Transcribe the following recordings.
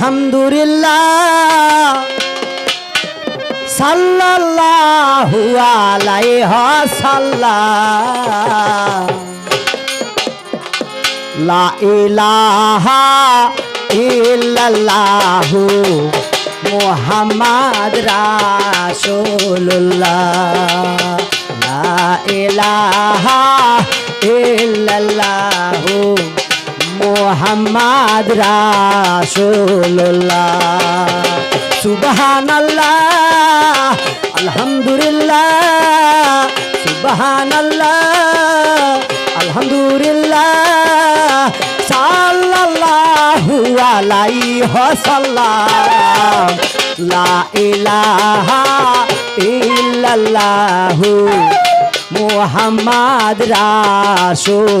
আলহামদুলিল্লাহ। সাল্লাল্লাহু আলাইহি সাল্লাম লা ইলাহা ইল্লাল্লাহু মুহাম্মদ রাসূলুল্লাহ। লা ইলাহা ইল্লাল্লাহু। মুহাম্মদ রাসূলুল্লাহ। সুবহানাল্লাহ আলহামদুলিল্লাহ। সুবহানাল্লাহ আলহামদুলিল্লাহ। সাল্লাল্লাহু আলাইহি ওয়াসাল্লাম। লা ইলাহা ইল্লাল্লাহু মুহাম্মদ রাসূলুল্লাহ।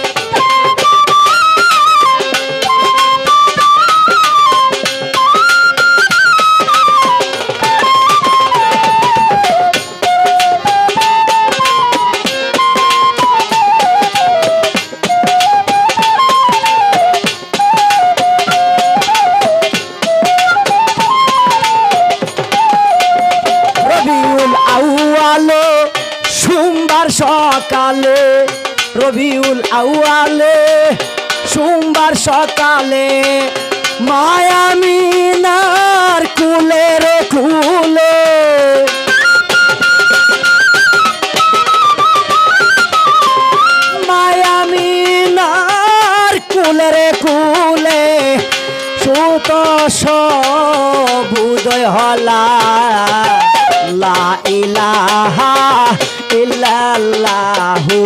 আউয়ালে, সোমবার সকালে মায়ামিনার কুলে রে কুলে। মায়ামিনার কুলে রে কুলে, সুত সবুদয় হলা। লা ইলাহা ইল্লাল্লাহু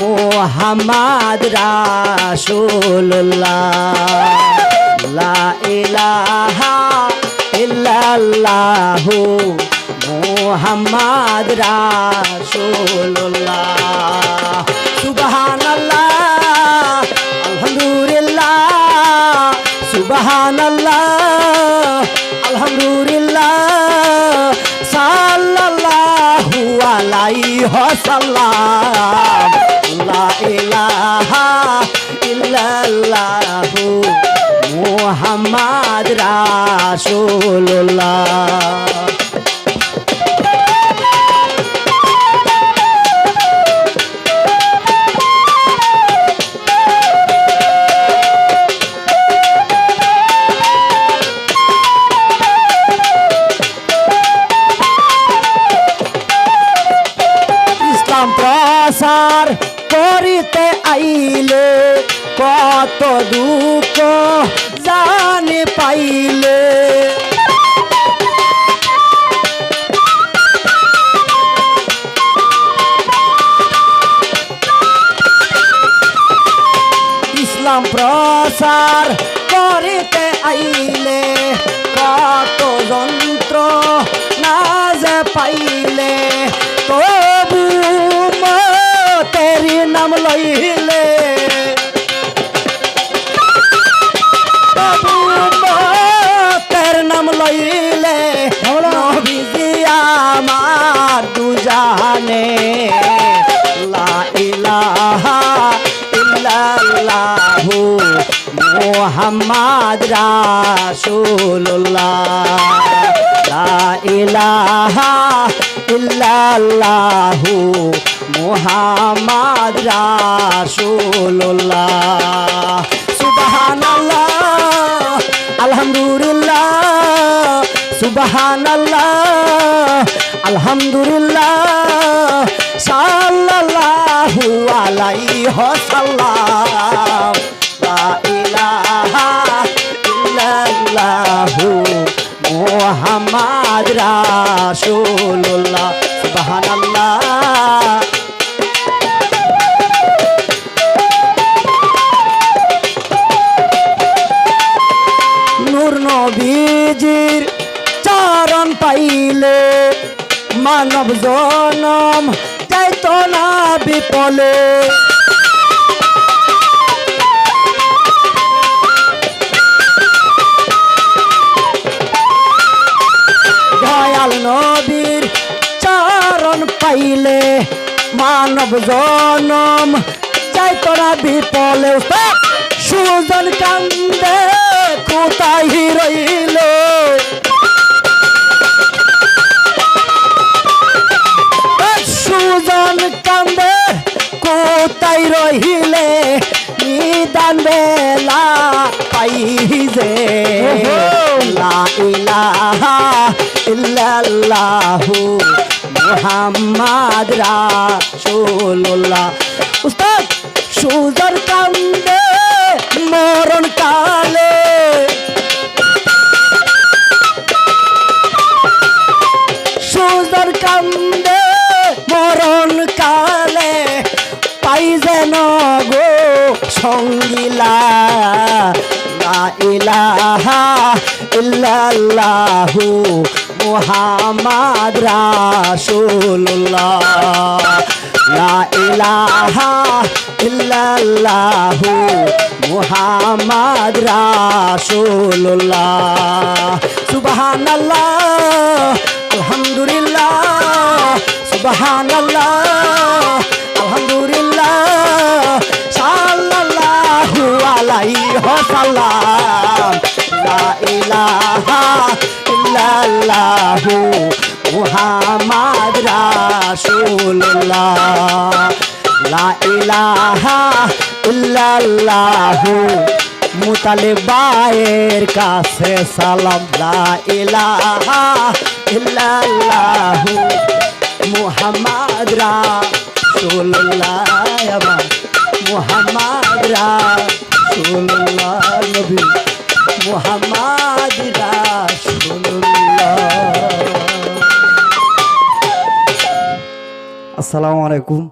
মুহাম্মদ রাসূলুল্লাহ। লা ইলাহা ইল্লাল্লাহু মুহাম্মদ রাসূলুল্লাহ। সুবহানাল্লাহ আলহামদুলিল্লাহ। সুবহানাল্লাহ আলহামদুলিল্লাহ। সাল্লাল্লাহু আলাইহি ওয়াসাল্লাম। মুহাম্মদ প্রসার করিতে আইলে কত দুঃখ জানে পাইলে। মুহাম্মদ রাসূলুল্লাহ লা ইলাহা ইল্লাল্লাহু মুহাম্মদ রাসূলুল্লাহ। সুবহানাল্লাহ আলহামদুলিল্লাহ সুবহানাল্লাহ আলহামদুলিল্লাহ সাল্লাল্লাহু আলাইহি ওয়াসাল্লাম। রাসূলুল্লাহ সুবহানাল্লাহ। নূর নবীজির চরণ পাইলে মানব জনম যাইতো না বিপলে। মানব জনম চাই তোরা বিপলে সুজন কান্দে কোথায় রইল? সুজন কান্দে কোথায় রহিলে নিদান বেলা পাইজে লা ইলাহা ইল্লাল্লাহু মুহাম্মাদ রাসূলুল্লাহ। উস্তাদ সুজন কান্দে মরণ কালে। সুন্দর কান্দে মরণ কালে পাই যেন গো সঙ্গিলা। ইলাহা ইল্লাল্লাহু মুহাম্মাদ রাসূলুল্লাহ। লা ইলাহা ইল্লাল্লাহু মুহাম্মাদ রাসূলুল্লাহ। সুবহানাল্লাহ, আলহামদুলিল্লাহ সুবহানাল্লাহ, আলহামদুলিল্লাহ, সাল্লাল্লাহু আলাইহি ওয়াসাল্লাম। লা ইলাহা ইল্লাল্লাহু মুহাম্মাদ রাসূলুল্লাহ। লা ইলাহা ইল্লাল্লাহু মুতালিবায়ের কাছে সালাম। লা ইলাহা ইল্লাল্লাহু মুহাম্মদ রাসূলুল্লাহ। মুহাম্মদ রাসূলুল্লাহ নবী। আসসালামু আলাইকুম।